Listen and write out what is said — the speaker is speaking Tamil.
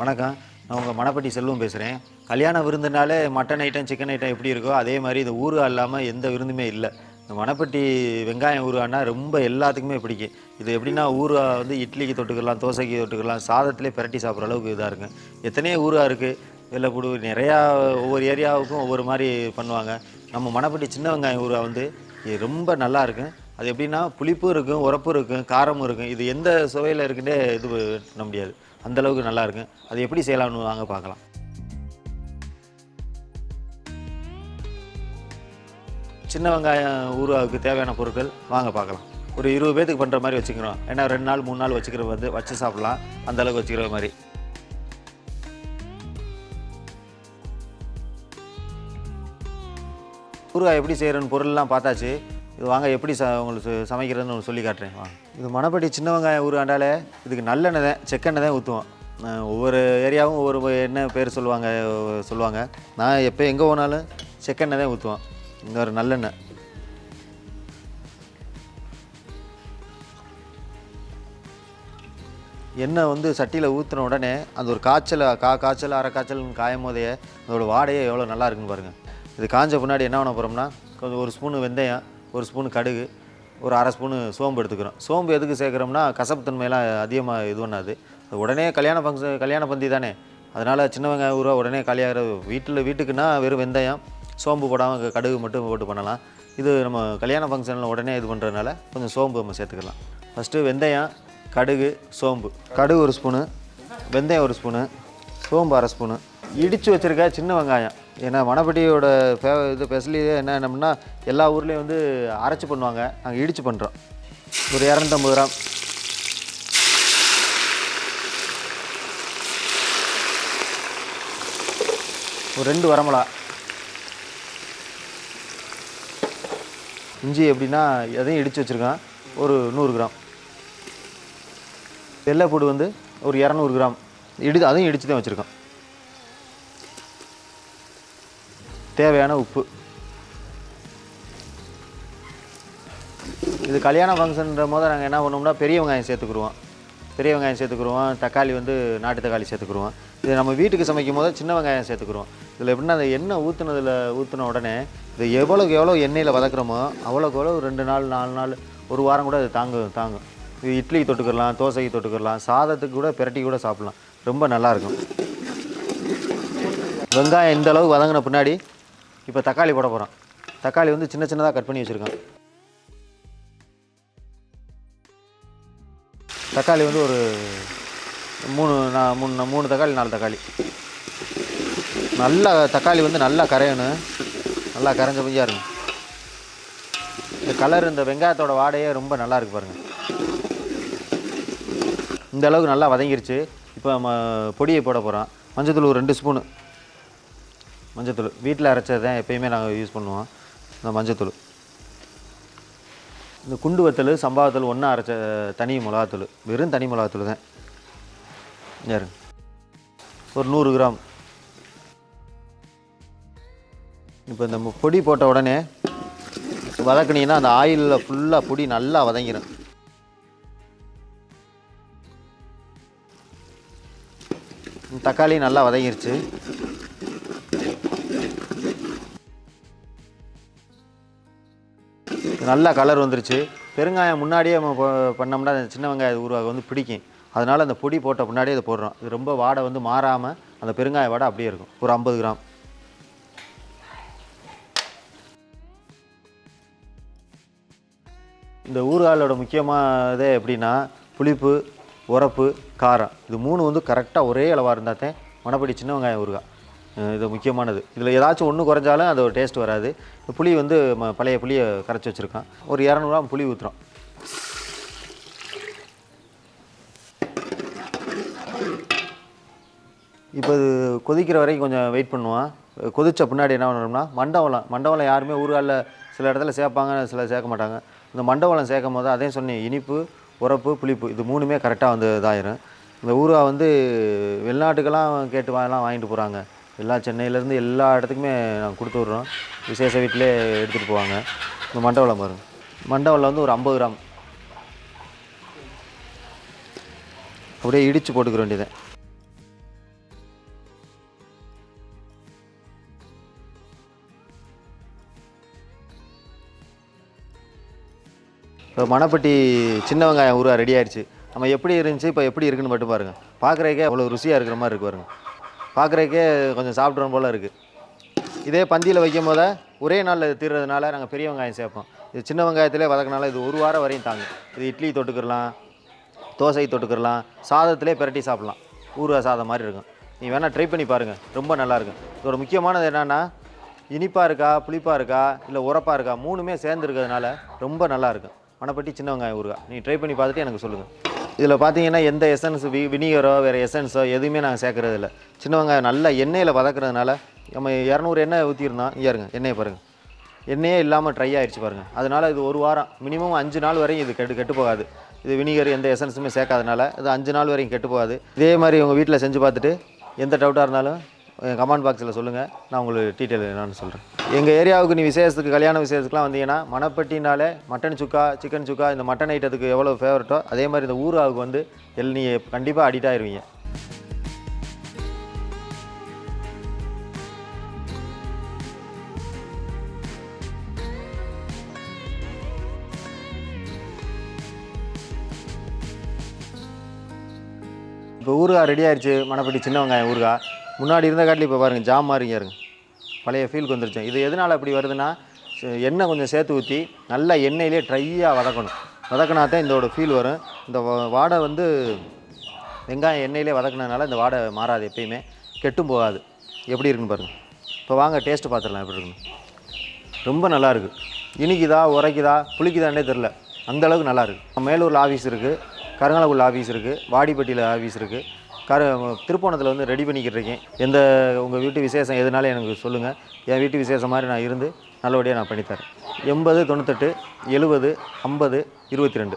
வணக்கம். நான் உங்கள் மணப்பட்டி செல்வம் பேசுகிறேன் கல்யாண விருந்துனாலே மட்டன் ஐட்டம் சிக்கன் ஐட்டம் எப்படி இருக்கோ அதே மாதிரி இந்த ஊறுகா இல்லாமல் எந்த விருந்துமே இல்லை. இந்த மணப்பட்டி வெங்காயம் ஊறுகானா ரொம்ப எல்லாத்துக்குமே பிடிக்கும். இது எப்படின்னா ஊறுகா வந்து இட்லிக்கு தொட்டுக்கலாம் தோசைக்கு தொட்டுக்கலாம் சாதத்திலே பிரட்டி சாப்பிட்ற அளவுக்கு இதாக இருக்கும். எத்தனையோ ஊறுகா இருக்குது வெள்ளைப்பூடு நிறையா ஒவ்வொரு ஏரியாவுக்கும் ஒவ்வொரு மாதிரி பண்ணுவாங்க. நம்ம மணப்பட்டி சின்ன வெங்காயம் ஊறுகாய் வந்து இது ரொம்ப நல்லா இருக்கும். அது எப்படின்னா புளிப்பும் இருக்கும் உரப்பும் இருக்கும் காரமும் இருக்கும். இது எந்த சுவையில் இருக்குன்னே இது பண்ண முடியாது. அந்தளவுக்கு நல்லாயிருக்கும். அது எப்படி செய்யலாம்னு வாங்க பார்க்கலாம். சின்ன வெங்காயம் ஊறுகாவுக்கு தேவையான பொருட்கள் வாங்க பார்க்கலாம். ஒரு இருபது பேத்துக்கு பண்ணுற மாதிரி வச்சுக்கிறோம். ஏன்னா ரெண்டு நாள் மூணு நாள் வச்சுக்கிற வந்து வச்சு சாப்பிட்லாம். அந்தளவுக்கு வச்சுக்கிற மாதிரி. ஊறுகாய் எப்படி செய்கிறன்னு பொருள்லாம் பார்த்தாச்சு. இது வாங்க எப்படி ச உங்களுக்கு சமைக்கிறதுன்னு உங்களுக்கு சொல்லி காட்டுறேன். வாங்க இது மணப்பட்டி சின்ன வெங்காயம் ஊறுகாண்டாலே இதுக்கு நல்லெண்ணெய் தான் செக்கெண்ணெய் தான் ஊற்றுவோம் ஒவ்வொரு ஏரியாவும் ஒவ்வொரு என்ன பேர் சொல்லுவாங்க சொல்லுவாங்க. நான் எப்போ எங்கே போனாலும் செக்கெண்ணெய் தான் ஊற்றுவோம் இந்த ஒரு நல்லெண்ணெய் எண்ணெய். வந்து சட்டியில் ஊற்றின உடனே அந்த ஒரு காய்ச்சல் கா காய்ச்சல் அரை காய்ச்சல்னு காயும் போதே அதோட வாடையே எவ்வளோ நல்லா இருக்குன்னு பாருங்கள் இது காஞ்ச பின்னாடி என்ன பண்ண போகிறோம்னா கொஞ்சம் ஒரு ஸ்பூனு வெந்தயம் ஒரு ஸ்பூன் கடுகு ஒரு அரை ஸ்பூனு சோம்பு எடுத்துக்கிறோம். சோம்பு எதுக்கு சேர்க்குறோம்னா கசப்புத்தன்மையெல்லாம் அதிகமாக இது பண்ணாது. உடனே கல்யாண ஃபங்க்ஷன் கல்யாண பந்தி தானே. அதனால் சின்ன வெங்காயம் ஊறுவா உடனே காலியாகிற வீட்டில் வீட்டுக்குன்னா வெறும் வெந்தயம் சோம்பு போடாமல் கடுகு மட்டும் போட்டு பண்ணலாம். இது நம்ம கல்யாண ஃபங்க்ஷனில் உடனே இது பண்ணுறதுனால கொஞ்சம் சோம்பு நம்ம சேர்த்துக்கலாம். ஃபஸ்ட்டு வெந்தயம் கடுகு சோம்பு. கடுகு ஒரு ஸ்பூனு வெந்தயம் ஒரு ஸ்பூனு சோம்பு அரை ஸ்பூனு. இடித்து வச்சுருக்க சின்ன வெங்காயம். ஏன்னா வனப்பட்டியோட ஃபே இது ஸ்பெஷலியே என்ன என்னம்னா எல்லா ஊர்லேயும் வந்து அரைச்சி பண்ணுவாங்க. நாங்கள் இடித்து பண்ணுறோம் ஒரு இரநூத்தம்பது கிராம். ஒரு ரெண்டு வரமலா இஞ்சி எப்படின்னா எதையும் இடித்து வச்சுருக்கேன். ஒரு நூறு கிராம். வெள்ளைப்பூடு வந்து ஒரு இரநூறு கிராம். இடி அதையும் இடித்து தான் வச்சுருக்கோம் தேவையான உப்பு. இது கல்யாண ஃபங்க்ஷன்ற போது நாங்கள் என்ன பண்ணோம்னா பெரிய வெங்காயம் சேர்த்துக்குருவோம் பெரிய வெங்காயம் சேர்த்துக்குருவோம் தக்காளி வந்து நாட்டு தக்காளி சேர்த்துக்குருவோம் இது நம்ம வீட்டுக்கு சமைக்கும் போது சின்ன வெங்காயம் சேர்த்துக்குருவோம் இதில் எப்படின்னா அந்த எண்ணெய் ஊற்றுனதில் ஊற்றின உடனே இது எவ்வளோக்கு எவ்வளோ எண்ணெயில் வதக்குறோமோ அவ்வளோக்கு எவ்வளோ ரெண்டு நாள் நாலு நாள் ஒரு வாரம் கூட அது தாங்கும் தாங்கும். இது இட்லிக்கு தொட்டுக்கிடலாம் தோசைக்கு தொட்டுக்கிடலாம் சாதத்துக்கு கூட பிரட்டி கூட சாப்பிட்லாம். ரொம்ப நல்லாயிருக்கும் வெங்காயம் இந்த அளவுக்கு வதங்கின பின்னாடி இப்போ தக்காளி போட போகிறோம். தக்காளி வந்து சின்ன சின்னதாக கட் பண்ணி வச்சுருக்கேன் தக்காளி வந்து ஒரு மூணு நான் மூணு மூணு தக்காளி நாலு தக்காளி. நல்லா தக்காளி வந்து நல்லா கரையணும். நல்லா கரைஞ்ச பஞ்சாக இருக்கும். இந்த கலர் இந்த வெங்காயத்தோட வாடையே ரொம்ப நல்லா இருக்கு பாருங்கள் இந்த அளவுக்கு நல்லா வதங்கிருச்சு. இப்போ நம்ம பொடியை போட போகிறோம். மஞ்சத்தூள் ஒரு ரெண்டு ஸ்பூனு. மஞ்சத்தூள். வீட்டில் அரைச்சது தான் எப்பயுமே நாங்கள் யூஸ் பண்ணுவோம். இந்த மஞ்சத்தூள். இந்த குண்டு வத்தல் சம்பாவத்தல் ஒன்றா அரைச்ச தனி மிளகாத்தூள். வெறும் தனி மிளகாத்தூள் தான். யாருங்க ஒரு நூறு கிராம். இப்போ இந்த பொடி போட்ட உடனே வதக்குனீங்கன்னா அந்த ஆயிலில் ஃபுல்லாக பொடி நல்லா வதங்கிடும் தக்காளி நல்லா வதங்கிருச்சு. நல்லா கலர் வந்துருச்சு. பெருங்காயம் முன்னாடியே நம்ம பண்ணோம்னா அந்த சின்ன வெங்காயம் உருவாக வந்து பிடிக்கும். அதனால் அந்த பொடி போட்ட முன்னாடியே அதை போடுறோம். இது ரொம்ப வாடை வந்து மாறாமல் அந்த பெருங்காய வாடை அப்படியே இருக்கும். ஒரு ஐம்பது கிராம். இந்த ஊறுகாயோட முக்கியமானதே எப்படின்னா புளிப்பு உரப்பு காரம். இது மூணு வந்து கரெக்டாக ஒரே அளவாக இருந்தால் தான் மணப்படி சின்ன வெங்காயம் ஊறுகாய். இது முக்கியமானது. இதில் ஏதாச்சும் ஒன்று குறைஞ்சாலும் அது ஒரு டேஸ்ட் வராது. புளி வந்து ம- பழைய புளியை கரைச்சி வச்சுருக்கோம் ஒரு இரநூறுவா புளி ஊற்றுறோம் இப்போ இது கொதிக்கிற வரைக்கும் கொஞ்சம் வெயிட் பண்ணுவோம் கொதிச்ச பின்னாடி என்ன பண்ணணும்னா மண்டவளம். மண்டவளம் யாருமே ஊர்காலில் சில இடத்துல சேர்ப்பாங்க சில சேர்க்க மாட்டாங்க. இந்த மண்டவளம் சேர்க்கும் போது அதே சொன்னேன் இனிப்பு உரப்பு புளிப்பு இது மூணுமே கரெக்டாக வந்து இதாயிரும். இந்த ஊறுகாய் வந்து வெளிநாட்டுக்கெல்லாம் கேட்டு வாங்கலாம் வாங்கிட்டு போகிறாங்க எல்லா சென்னையிலேருந்து எல்லா இடத்துக்குமே நாங்கள் கொடுத்து விட்றோம். விசேஷ வீட்டிலே எடுத்துகிட்டு போவாங்க. இந்த மண்டவளம் பாருங்கள் மண்டவளம் வந்து ஒரு ஐம்பது கிராம். அப்படியே இடித்து போட்டுக்க வேண்டியது. இப்போ மணப்பட்டி சின்ன வெங்காயம் ஊறுகாய் ரெடி ஆயிடுச்சு. நம்ம எப்படி இருந்துச்சு இப்போ எப்படி இருக்குன்னு மட்டும் பாருங்கள் பார்க்குறதுக்கே அவ்வளோ ருசியாக இருக்கிற மாதிரி இருக்கு பாருங்கள் பார்க்குறதுக்கே கொஞ்சம் சாப்பிட்றோம் போல் இருக்குது இதே பந்தியில் வைக்கும் போது ஒரே நாளில் தீர்றதுனால நாங்கள் பெரிய வெங்காயம் சேர்ப்போம். இது சின்ன வெங்காயத்திலே வதக்கினால இது ஒரு வாரம் வரையும் தாங்கும். இது இட்லி தொட்டுக்கிறலாம் தோசை தொட்டுக்கிறலாம் சாதத்திலே பிரட்டி சாப்பிட்லாம். ஊறுகாய் சாதம் மாதிரி இருக்கும். நீ வேணால் ட்ரை பண்ணி பாருங்கள் ரொம்ப நல்லாயிருக்கும் இதோட முக்கியமானது என்னென்னா இனிப்பாக இருக்கா புளிப்பாக இருக்கா இல்லை உரப்பாக இருக்கா மூணுமே சேர்ந்துருக்கிறதுனால ரொம்ப நல்லாயிருக்கும் மணப்பட்டி சின்ன வெங்காயம் ஊறுகாய். நீ ட்ரை பண்ணி பார்த்துட்டு எனக்கு சொல்லுங்கள் இதில் பார்த்தீங்கன்னா எந்த எசன்ஸ் வி வினிகரோ வேறு எசன்ஸோ எதுவுமே நாங்கள் சேர்க்குறது இல்லை. சின்னவங்க நல்லா எண்ணெயில் வதக்குறதுனால நம்ம இரநூறு எண்ணெய் ஊற்றிருந்தோம் இங்கே இருங்க எண்ணெயை பாருங்கள் எண்ணெயே இல்லாமல் ட்ரை ஆகிடுச்சு பாருங்கள் அதனால் இது ஒரு வாரம் மினிமம் அஞ்சு நாள் வரையும் இது கெட்டு கெட்டு போகாது. இது வினிகர் எந்த எசன்ஸுமே சேர்க்காதனால இது அஞ்சு நாள் வரையும் கெட்டு போகாது. இதே மாதிரி உங்கள் வீட்டில் செஞ்சு பார்த்துட்டு எந்த டவுட்டாக இருந்தாலும் கமெண்ட் பாக்ஸில் சொல்லுங்கள் நான் உங்களுக்கு டீட்டெயில் என்னன்னு சொல்கிறேன் எங்கள் ஏரியாவுக்கு நீ விசேஷத்துக்கு கல்யாண விசேஷத்துக்குலாம் வந்தீங்கன்னா மணப்பட்டினாலே மட்டன் சுக்கா சிக்கன் சுக்கா இந்த மட்டன் ஐட்டத்துக்கு எவ்வளோ ஃபேவரட்டோ அதே மாதிரி இந்த ஊராவுக்கு வந்து எல் நீ கண்டிப்பாக அடிக்ட் ஆயிடுவீங்க இப்போ ஊறுகாய் ரெடி ஆயிடுச்சு மணப்பட்டி சின்ன வெங்காயம் ஊறுகாய். முன்னாடி இருந்த காட்டில் இப்போ பாருங்கள் ஜாம் மாறிங்க இருங்க பழைய ஃபீலுக்கு வந்துருச்சு. இது எதனால் அப்படி வருதுன்னா எண்ணெய் கொஞ்சம் சேர்த்து ஊற்றி நல்லா எண்ணெயிலே ட்ரையாக வதக்கணும். வதக்கினா தான் இதோட ஃபீல் வரும். இந்த வாடை வந்து வெங்காயம் எண்ணெயிலே வதக்குனதுனால இந்த வாடை மாறாது எப்பயுமே. கெட்டும் போகாது. எப்படி இருக்குன்னு பாருங்கள் இப்போ வாங்க டேஸ்ட்டு பார்த்துடலாம் எப்படி இருக்குன்னு. ரொம்ப நல்லாயிருக்கு இனிக்குதா உரைக்குதா புளிக்குதான்னே தெரில அந்தளவுக்கு நல்லாயிருக்கு மேலூரில் ஆஃபீஸ் இருக்குது கருங்கலகுள்ள ஆஃபீஸ் இருக்குது வாடிப்பட்டியில் ஆஃபீஸ் இருக்குது கரு திருப்போணத்தில் வந்து ரெடி பண்ணிக்கிட்டு இருக்கேன் எந்த உங்கள் வீட்டு விசேஷம் எதுனாலும் எனக்கு சொல்லுங்கள் என் வீட்டு விசேஷம் மாதிரி நான் இருந்து நல்லபடியாக நான் பண்ணித்தரேன். எண்பது தொண்ணூத்தெட்டு எழுபது ஐம்பது இருபத்தி ரெண்டு.